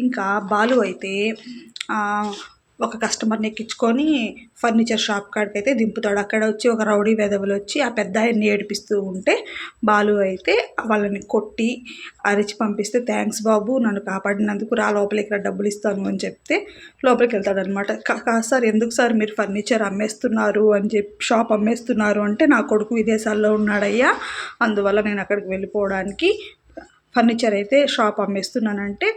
ఇంకా బాలు అయితే ఒక కస్టమర్ని ఎక్కించుకొని ఫర్నిచర్ షాప్ కాడికి అయితే దింపుతాడు. అక్కడ వచ్చి ఒక రౌడీ వెధవలు వచ్చి ఆ పెద్ద ఆయన్ని ఏడిపిస్తూ ఉంటే బాలు అయితే వాళ్ళని కొట్టి అరిచి పంపిస్తే థ్యాంక్స్ బాబు నన్ను కాపాడినందుకు రా లోపలికి రా డబ్బులు ఇస్తాను అని చెప్తే లోపలికి వెళ్తాడనమాట కాదు సార్ ఎందుకు సార్ మీరు ఫర్నిచర్ అమ్మేస్తున్నారు అని చెప్పి షాప్ అమ్మేస్తున్నారు అంటే నా కొడుకు విదేశాల్లో ఉన్నాడయ్యా అందువల్ల నేను అక్కడికి వెళ్ళిపోవడానికి ఫర్నిచర్ అయితే షాప్ అమ్మేస్తున్నానంటే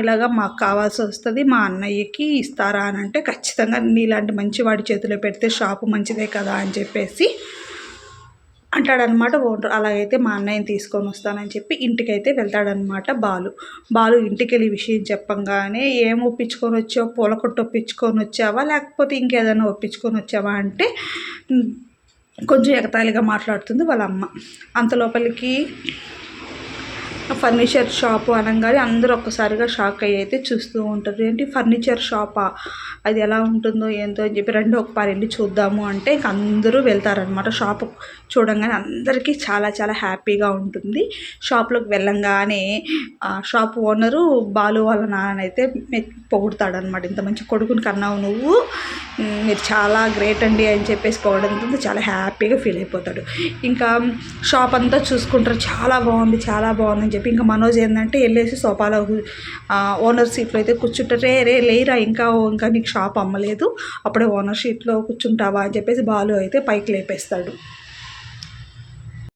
ఇలాగ మాకు కావాల్సి వస్తుంది మా అన్నయ్యకి ఇస్తారా అని అంటే ఖచ్చితంగా నీలాంటి మంచి వాడి చేతిలో పెడితే షాపు మంచిదే కదా అని చెప్పేసి అంటాడనమాట ఓనర్. అలాగైతే మా అన్నయ్యని తీసుకొని వస్తానని చెప్పి ఇంటికైతే వెళ్తాడనమాట బాలు. బాలు ఇంటికి వెళ్ళి విషయం చెప్పంగానే ఏం ఒప్పించుకొని వచ్చావు? పూల కొట్టు ఒప్పించుకొని వచ్చావా? లేకపోతే ఇంకేదైనా ఒప్పించుకొని వచ్చావా? అంటే కొంచెం ఎగతాళిగా మాట్లాడుతుంది వాళ్ళ అమ్మ. అంత లోపలికి ఫర్నిచర్ షాపు అనగానే అందరూ ఒక్కసారిగా షాక్ అయ్యి అయితే చూస్తూ ఉంటారు. ఏంటి ఫర్నిచర్ షాపా? అది ఎలా ఉంటుందో ఏంటో అని చెప్పి రెండు ఒక పారి వెళ్ళి చూద్దాము. అంటే ఇంక అందరూ వెళ్తారనమాట షాప్ చూడంగానే. అందరికీ చాలా చాలా హ్యాపీగా ఉంటుంది. షాప్లోకి వెళ్ళంగానే షాప్ ఓనరు బాలు వాళ్ళ నాన్న అయితే పొగుడతాడనమాట ఇంత మంచి కొడుకుని కన్నావు నువ్వు. మీరు చాలా గ్రేట్ అండి అని చెప్పేసి పొగడంతో చాలా హ్యాపీగా ఫీల్ అయిపోతాడు. ఇంకా షాప్ అంతా చూసుకుంటారు. చాలా బాగుంది చాలా బాగుంది అని చెప్పి ఇంకా మనోజ్ ఏంటంటే వెళ్ళేసి సోఫాలో ఓనర్ సీట్లో అయితే కూర్చుంటారు. రే రే లేరా ఇంకా ఇంకా నీకు షాప్ అమ్మలేదు. అప్పుడే ఓనర్ సీట్లో కూర్చుంటావా అని చెప్పేసి బాలు అయితే పైకి లేపేస్తాడు.